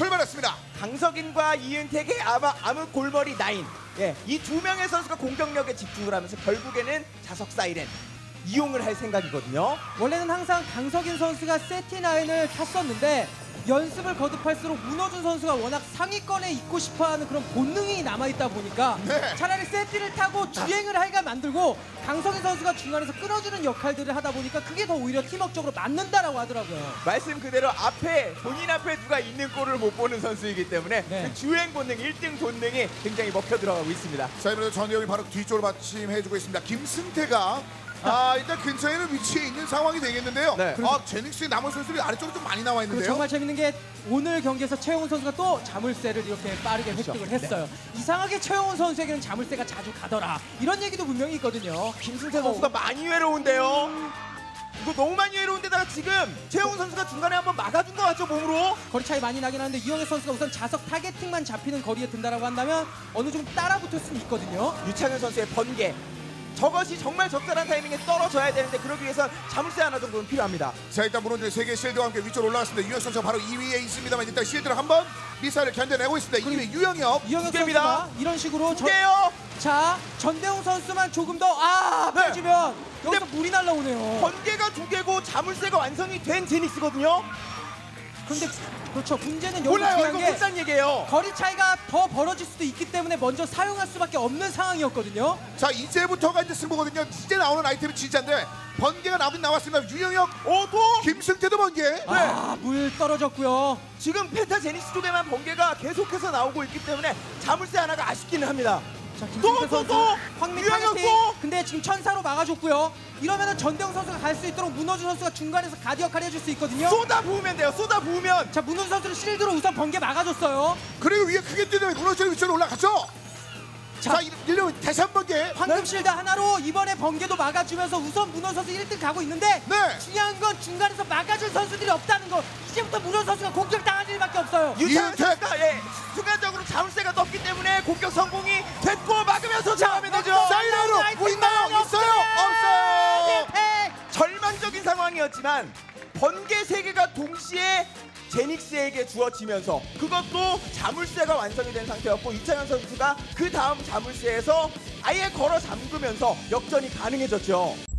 출발했습니다. 강석인과 이은택의 아마 암흑 골머리 나인. 예, 이 두 명의 선수가 공격력에 집중을 하면서 결국에는 자석 사이렌 이용을 할 생각이거든요. 원래는 항상 강석인 선수가 세티나인을 탔었는데 연습을 거듭할수록 문호준 선수가 워낙 상위권에 있고 싶어하는 그런 본능이 남아있다 보니까 네. 차라리 세티를 타고 주행을 하기가 만들고 강석인 선수가 중간에서 끊어주는 역할들을 하다 보니까 그게 더 오히려 팀워크적으로 맞는다라고 하더라고요. 말씀 그대로 앞에 본인 앞에 누가 있는 골을 못 보는 선수이기 때문에 네. 그 주행 본능 1등 본능이 굉장히 먹혀 들어가고 있습니다. 자 이번에 전혜영이 바로 뒤쪽으로 받침해주고 있습니다. 김승태가 아 일단 근처에는 위치해 있는 상황이 되겠는데요. 네. 아 제닉스의 남은 선수들이 아래쪽으로 좀 많이 나와 있는데요. 정말 재밌는 게 오늘 경기에서 최영훈 선수가 또 자물쇠를 이렇게 빠르게 획득을 했어요. 이상하게 최영훈 선수에게는 자물쇠가 자주 가더라. 이런 얘기도 분명히 있거든요. 김승태 선수가 많이 외로운데요. 이거 너무 많이 외로운데다가 지금 최영훈 선수가 중간에 한번 막아준 것 같죠 몸으로? 거리 차이 많이 나긴 하는데 이영애 선수가 우선 자석 타겟팅만 잡히는 거리에 든다라고 한다면 어느 정도 따라 붙을 수는 있거든요. 유창현 선수의 번개. 저것이 정말 적절한 타이밍에 떨어져야 되는데 그러기 위해선 자물쇠 하나 정도는 필요합니다. 자 일단 문호준의 세계 실드와 함께 위쪽으로 올라왔습니다. 유영 선수가 바로 2위에 있습니다만 일단 실드를 한번 미사일을 견뎌내고 있습니다. 2위 유영혁. 이영애 두 개입니다. 선수가 이런 식으로 저, 두개요. 자 전대웅 선수만 조금 더아 네. 빠지면 여기서 근데 물이 날라오네요. 번개가 두 개고 자물쇠가 완성이 된 제닉스거든요. 근데 그렇죠. 문제는 여기 몰라요. 중요한 이거 게 못산 얘기예요. 거리 차이가 더 벌어질 수도 있기 때문에 먼저 사용할 수밖에 없는 상황이었거든요. 자 이제부터가 이제 승부거든요. 이제 나오는 아이템이 진짜인데 번개가 나오긴 나왔습니다. 유영혁, 오도 김승태도 번개. 아, 물 떨어졌고요. 지금 펜타 제닉스 쪽에만 번개가 계속해서 나오고 있기 때문에 자물쇠 하나가 아쉽기는 합니다. 자, 또, 김승태 또, 선수 또! 유영혁 타겟팅. 또! 근데 지금 천사로 막아줬고요. 이러면은 전대웅 선수가 갈 수 있도록 문호준 선수가 중간에서 가드 역할 해줄 수 있거든요. 쏟아 부으면 돼요. 쏟아 부으면 자, 문호준 선수는 실드로 우선 번개 막아줬어요. 그리고 위에 크게 뛰는 문호준의 위치로 올라갔죠. 자, 자, 일려 다시 한 번개. 황금 실드 하나로 이번에 번개도 막아주면서 우선 문호 선수 1등 가고 있는데 네. 중요한 건 중간에서 막아줄 선수들이 없다는 거. 이제부터 문호 선수가 공격 당할 일밖에 없어요. 선수가 예, 순간적으로 자물쇠가 떴기 때문에 공 격 성공이 됐고 막으면서 잡으면 되죠. 사이드로 아이템 있나요? 있어요? 없어요. 네. 절망적인 상황이었지만 번개 세 개가 동시에 제닉스에게 주어지면서 그것도 자물쇠가 완성이 된 상태였고 이창현 선수가 그 다음 자물쇠에서 아예 걸어 잠그면서 역전이 가능해졌죠.